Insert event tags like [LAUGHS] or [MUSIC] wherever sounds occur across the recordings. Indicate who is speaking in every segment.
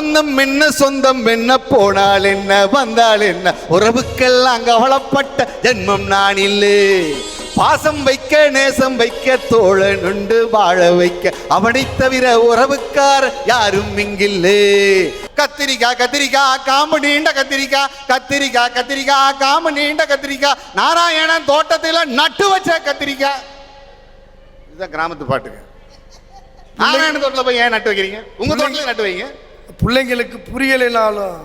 Speaker 1: பந்தம் என்ன சொந்தம் என்ன போனால் என்ன வந்தால் என்ன? உறவுக்கெல்லாம் கவலைப்பட்ட ஜென்மம் நான் இல்லை. பாசம் வைக்க நேசம் வைக்க தோழன் உண்டு வாழ வைக்க. அவனை தவிர உறவுக்கார யாரும் இங்கில்லே. கத்திரிக்காய் கத்திரிக்காய் காம்பு நீண்ட கத்திரிக்காய் கத்திரிக்காய் கத்திரிக்காய் காம்பு நீண்ட கத்திரிக்காய் நாராயணன் தோட்டத்தில் நட்டு வச்ச கத்திரிக்காய் இதுதான் கிராமத்து பாட்டுங்க. நாராயண தோட்டத்தில் போய் ஏன் நட்டு வைக்கிறீங்க? உங்க தோட்டத்துல நட்டு வைங்க.
Speaker 2: பிள்ளைங்களுக்கு புரியலைனாலும்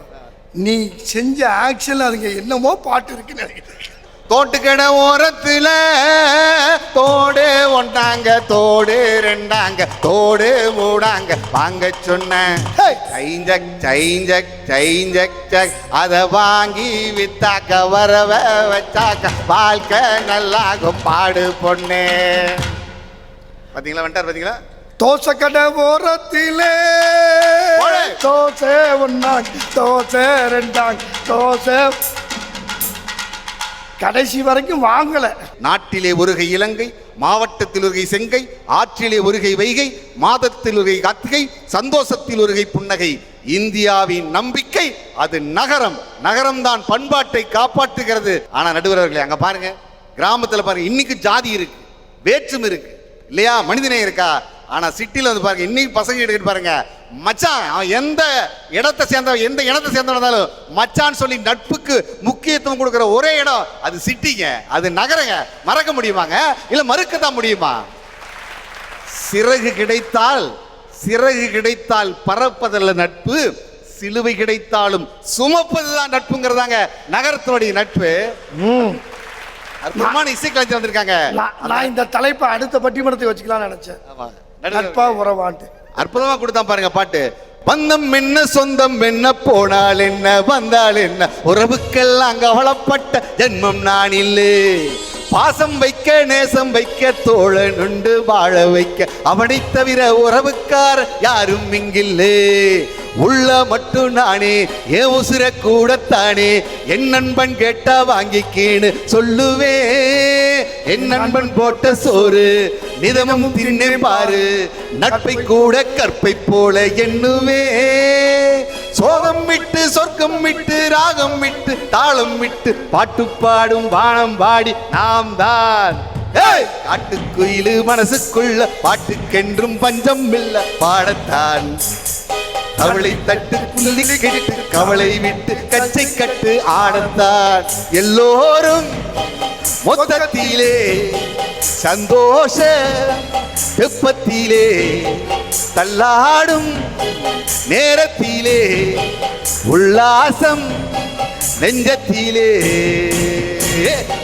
Speaker 2: நீ செஞ்ச ஆக்ஷன் அதுங்க என்னமோ பாட்டு இருக்குன்னு நினைக்கிறேன்.
Speaker 1: தோட்டுக்கடை ஓரத்துல தோடு ஒன்றாங்க தோடு ரெண்டாங்க தோடு மூடாங்க. வாங்க சொன்னேன்
Speaker 2: ஹேய்!
Speaker 1: சைஞ்சக் சைஞ்சக் சைஞ்சக் சக் அதை வாங்கி வித்தாக்க வரவ வச்சாக்க வாழ்க்கை நல்லாகும். பாடு பொண்ணே. பாத்தீங்களா வந்துட்டார் பாத்தீங்களா?
Speaker 2: தோசை கடை ஓரத்திலே. தோசை. ஒன்னாங்க தோசை ரெண்டாங்க தோசை கடைசி வரைக்கும் வாங்கல.
Speaker 1: நாட்டிலே ஒருகை இலங்கை மாவட்டத்தில் ஒருகை செங்கை ஆற்றிலே ஒருகை வைகை மாதத்தில் ஒருகை கார்த்திகை சந்தோஷத்தில் ஒருகை புன்னகை. இந்தியாவின் நம்பிக்கை அது நகரம். நகரம் தான் பண்பாட்டை காப்பாற்றுகிறது. ஆனா நடுவர்களே அங்க பாருங்க. கிராமத்துல பாருங்க இன்னைக்கு ஜாதி இருக்கு வேற்றுமை இருக்கு. இல்லையா? மனிதனே இருக்கா? ஆனா சிட்டில வந்து பாருங்க இன்னைக்கு பசங்க எடுக்கிட்டு பாருங்க மச்சான் அவன் எந்த இடத்தை சேர்ந்தவன் எந்த இனத்தை சேர்ந்தவன் இருந்தாலும் மச்சான் சொல்லி நட்புக்கு முக்கியத்துவம் கொடுக்கிற ஒரே இடம் அது சிட்டிங்க. அது நகரங்க. மறக்க முடியுமாங்க? இல்ல மறுக்கத்தான் முடியுமா? சிறகு கிடைத்தால் சிறகு கிடைத்தால் பறப்பதல்ல நட்பு சிலுவை கிடைத்தாலும் சுமப்பதுதான் நட்புங்கிறதாங்க நகரத்தினுடைய நட்பு. அற்புதமான இசைக்கலைஞர் வந்திருக்காங்க.
Speaker 2: நான் இந்த தலைப்பை அடுத்த பட்டிமன்றத்தை வச்சுக்கலாம்னு நினைச்சேன். நட்பா உறவான்ட்டு.
Speaker 1: அற்புதமா கொடுத்தான் பாருங்க பாட்டு. பந்தம் என்ன சொந்தம் என்ன போனால் என்ன வந்தால் என்ன உறவுக்கெல்லாம் கவலைப்பட்ட ஜென்மம் நான் இல்லை. பாசம் வைக்க நேசம் வைக்க தோழன் உண்டு வாழ வைக்க. அவனை தவிர உறவுக்கார் யாரும் இங்கில்லே. உள்ள மட்டும் நானே ஏ உசுர கூடத்தானே. என் நண்பன் கேட்டா வாங்கிக்கேன்னு சொல்லுவே என் நண்பன் போட்ட சோறு நிதமும் தின்னே பாரு. நட்பை கூட கற்பை போல எண்ணுவே சோகம் விட்டு சொர்க்கம் விட்டு ராகம் விட்டு தாளம் விட்டு பாட்டு பாடும் வானம் பாடி நாம் தான் காட்டுக்குயிலு மனசுக்குள்ள பாட்டுக்கென்றும் பஞ்சம் இல்ல பாடத்தான். அவளை தட்டு புள்ளி கெட்டு கவலை விட்டு கச்சை கட்டு ஆனந்தான். எல்லோரும் மொத்தத்திலே சந்தோஷ வெப்பத்திலே தள்ளாடும் நேரத்திலே உல்லாசம் நெஞ்சத்திலே.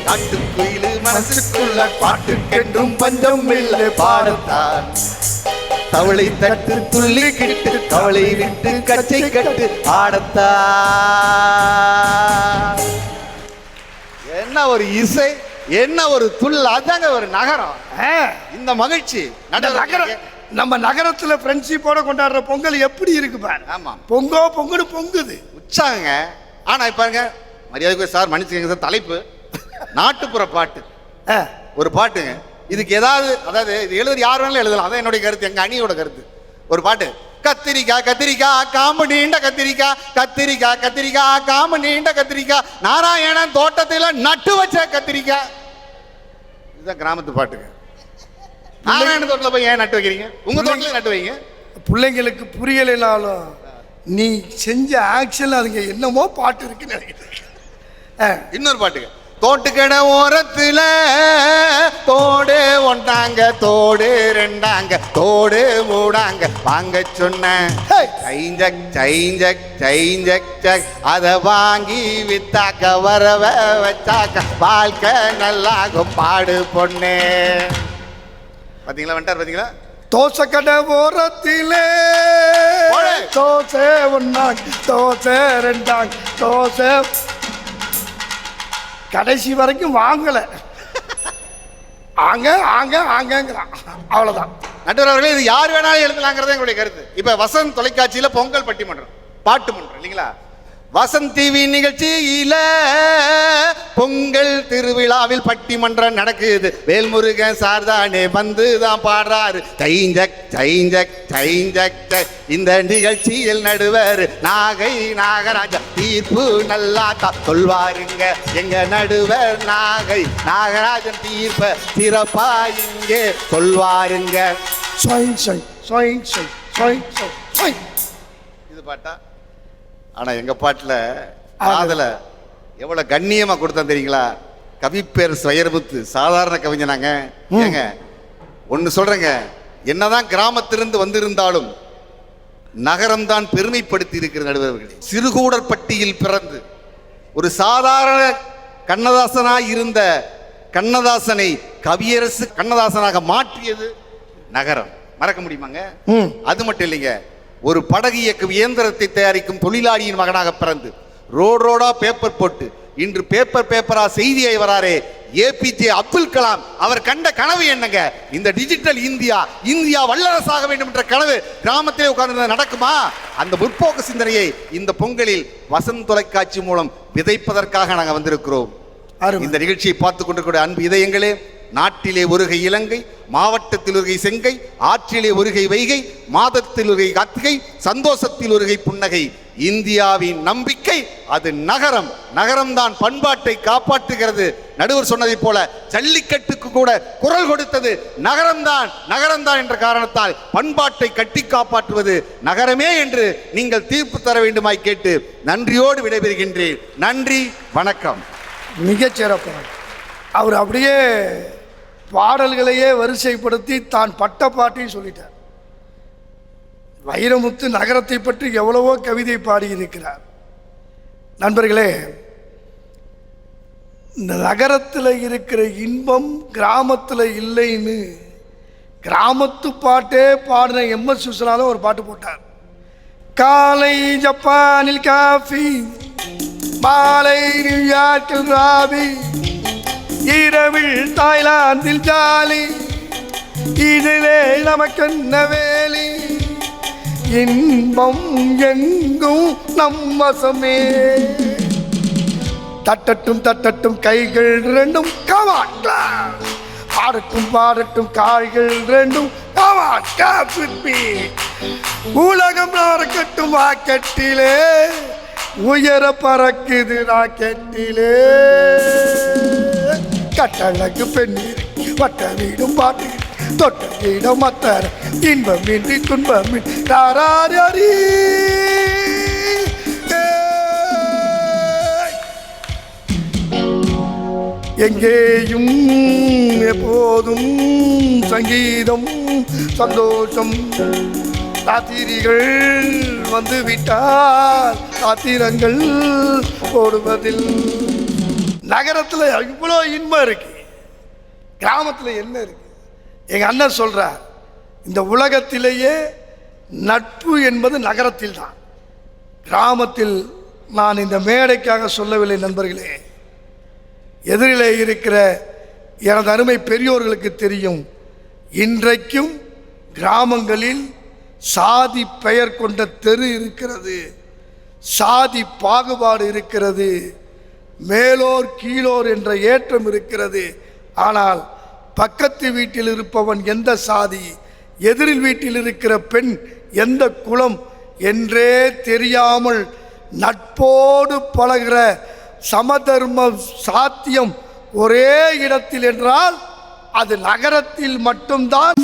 Speaker 1: காட்டுக்குயிலு மனசுக்குள்ள பாட்டுக்கென்றும் பஞ்சம் இல்லை பாடத்தான். தவளை தட்டு துள்ளி கிட்டு கவலை விட்டு கச்சை கட்டு ஆடத்தா. என்ன ஒரு இசை என்ன ஒரு துள் அதாங்க ஒரு நகரம். இந்த மகிழ்ச்சி
Speaker 2: நகரம் நம்ம நகரத்துல ஃப்ரெண்ட்ஷிப்போட கொண்டாடுற பொங்கல் எப்படி இருக்கு பாரு.
Speaker 1: ஆமா.
Speaker 2: பொங்கோ பொங்குன்னு பொங்குது.
Speaker 1: உற்சாகங்க. ஆனா இப்ப பாருங்க மரியாதைக்கு சார் மன்னிச்சுக்கங்க சார் தலைப்பு. [LAUGHS] நாட்டுப்புற பாட்டு. ஒரு பாட்டுங்க. இதுக்கு ஏதாவது அதாவது இது எழுதுறது யார் வேணாலும் எழுதலாம். அதான் என்னுடைய கருத்து எங்க அணியோட கருத்து. ஒரு பாட்டு கத்திரிக்காய் கத்திரிக்காய் காம்பு நீண்ட கத்திரிக்காய் கத்திரிக்காய் கத்திரிக்காய் காம்பு நீண்ட கத்திரிக்காய் நாராயணன் தோட்டத்தில் நட்டு வச்ச கத்திரிக்காய் இதுதான் கிராமத்து பாட்டுங்க நாராயண தோட்டத்தில் போய் ஏன் நட்டு வைக்கிறீங்க? உங்க தோட்டத்துல நட்டு வைங்க.
Speaker 2: பிள்ளைங்களுக்கு புரியலைனாலும் நீ செஞ்ச ஆக்ஷன் அதுங்க என்னமோ பாட்டு இருக்குன்னு நினைக்கிறேன்.
Speaker 1: இன்னொரு பாட்டுங்க தோட்டுக்கடை ஓரத்துல தோடு ஒன்றாங்க தோடு ரெண்டாங்க தோடு மூடாங்க வாங்க சொன்னேன்
Speaker 2: ஹேய்!
Speaker 1: சைஞ்சக் சைஞ்சக் சைஞ்சக் சக் அதை வாங்கி வித்தாக்க வரவ வச்சாக்க வாழ்க்கை நல்லாகும் பாடு பொண்ணே பாத்தீங்களா வந்துட்டார் பாத்தீங்களா
Speaker 2: தோசை கடை ஓரத்திலே. தோசை ஒன்னாங்க தோசை ரெண்டாங்க தோசை கடைசி வரைக்கும் வாங்கலை. ஆங்க ஆங்க ஆங்கங்கிறான். அவ்வளோதான்
Speaker 1: நடுவர் அவர்களே இது யார் வேணாலும் எழுதலாங்கிறது எங்களுடைய கருத்து. இப்போ வசந்த் தொலைக்காட்சியில் பொங்கல் பட்டிமன்றம் பாட்டு மன்றம் இல்லைங்களா? வசந்த் டிவி நிகழ்ச்சியில பொங்கல் திருவிழாவில் பட்டிமன்றம் நடக்குது. வேல்முருகன் சார்தானே வந்து தான் பாடுறாரு. தைஞ்சக் தைஞ்சக் தைஞ்சக். இந்த நிகழ்ச்சியில் நடுவர் நாகை நாகராஜா. தீர்ப்பு நல்லா தான் சொல்வாருங்க எங்க நடுவர் நாகை நாகராஜன் தீர்ப்ப சிறப்பா இங்கே சொல்வாருங்க. இது பாட்டா? ஆனா எங்க பாட்டுல காதல எவ்வளவு கண்ணியமா கொடுத்தா தெரியுங்களா? கவிப்பேர் ஸ்வயர்புத்து சாதாரண கவிஞனாங்க ஏங்க ஒன்னு சொல்றேங்க. என்னதான் கிராமத்திலிருந்து வந்திருந்தாலும் நகரம்தான் பெருமைப்படுத்தி இருக்கிற நடுவர்களே. சிறுகூடற்பட்டியில் பிறந்து ஒரு சாதாரண கண்ணதாசனாய் இருந்த கண்ணதாசனை கவியரசு கண்ணதாசனாக மாற்றியது நகரம். மறக்க முடியுமாங்க? அது மட்டும் இல்லைங்க. ஒரு படகு இயக்கும் இயந்திரத்தை தயாரிக்கும் தொழிலாளியின் மகனாக பிறந்து ரோடு ரோடா பேப்பர் போட்டு இன்று பேப்பர் பேப்பரா செய்தியை வராரே A P J Abdul Kalam அவர் கண்ட கனவு என்னங்க? இந்த டிஜிட்டல் இந்தியா இந்தியா வல்லரசாக வேண்டும் என்ற கனவு கிராமத்திலே உட்கார்ந்து நடக்குமா? அந்த முற்போக்கு சிந்தனையை இந்த பொங்கலில் வசந்த் தொலைக்காட்சி மூலம் விதைப்பதற்காக நாங்கள் வந்திருக்கிறோம். இந்த நிகழ்ச்சியை பார்த்து கொண்டிருக்கிற அன்பு இதயங்களே நாட்டிலே ஒருகை இலங்கை மாவட்டத்தில் ஒருகை செங்கை ஆற்றிலே ஒருகை வைகை மாதத்தில் ஒருகை கார்த்திகை சந்தோஷத்தில் ஒருகை புன்னகை. இந்தியாவின் நம்பிக்கை அது நகரம். நகரம்தான் பண்பாட்டை காப்பாற்றுகிறது. நடுவர் சொன்னதைப் போல ஜல்லிக்கட்டுக்கு கூட குரல் கொடுத்தது நகரம்தான். நகரம்தான் என்ற காரணத்தால் பண்பாட்டை கட்டி காப்பாற்றுவது நகரமே என்று நீங்கள் தீர்ப்பு தர வேண்டுமாய் கேட்டு நன்றியோடு விடைபெறுகின்றேன். நன்றி வணக்கம்.
Speaker 2: மிகச்சிறப்பு அவர் அப்படியே பாடல்களையே வரிசைப்படுத்தி தான் பட்ட பாட்டையும் சொல்லிட்டார். வைரமுத்து நகரத்தை பற்றி எவ்வளவோ கவிதை பாடியிருக்கிறார். நண்பர்களே இந்த நகரத்தில் இருக்கிற இன்பம் கிராமத்தில் இல்லைன்னு கிராமத்து பாட்டே பாடின எம்எஸ் சுசலாலும் ஒரு பாட்டு போட்டார். காலை ஜப்பானில் காஃபி மாலை நியூயார்க்கில் ராவி இரவில் தாய்லாந்தில் ஜாலி. இதிலே நமக்கென்ன வேலி? இன்பம் எங்கும் நம் வசமே. தட்டட்டும் தட்டட்டும் கைகள் ரெண்டும் கவாட்டா பாடட்டும் பாடட்டும் கால்கள் ரெண்டும் கவாட்டா பிப்பி உலகம் நடக்கட்டும் வாக்கெட்டிலே உயர பறக்குது ராக்கெட்டிலே கட்டழகு பெண்ணீர் வட்ட வீடும் பாட்டு. தொட்ட வீடம் மத்தர் இன்பம் இன்றி துன்பம் தாராரி எங்கேயும் எப்போதும் சங்கீதம் சந்தோஷம். ராத்திரிகள் வந்துவிட்டால் சாத்திரங்கள் போடுவதில்லை நகரத்தில் இவ்வளோ இன்பம் இருக்கு. கிராமத்தில் என்ன இருக்கு? எங்கள் அண்ணன் சொல்கிறார் இந்த உலகத்திலேயே நட்பு என்பது நகரத்தில் தான் கிராமத்தில் நான் இந்த மேடைக்காக சொல்லவில்லை நண்பர்களே. எதிரிலே இருக்கிற எனது அருமை பெரியோர்களுக்கு தெரியும் இன்றைக்கும் கிராமங்களில் சாதி பெயர் கொண்ட தெரு இருக்கிறது. சாதி பாகுபாடு இருக்கிறது. மேலோர் கீழோர் என்ற ஏற்றம் இருக்கிறது. ஆனால் பக்கத்து வீட்டில் இருப்பவன் எந்த சாதி எதிரில் வீட்டில் இருக்கிற பெண் எந்த குலம் என்றே தெரியாமல் நட்போடு பழகிற சமதர்ம சாத்தியம் ஒரே இடத்தில் என்றால் அது நகரத்தில் மட்டும்தான்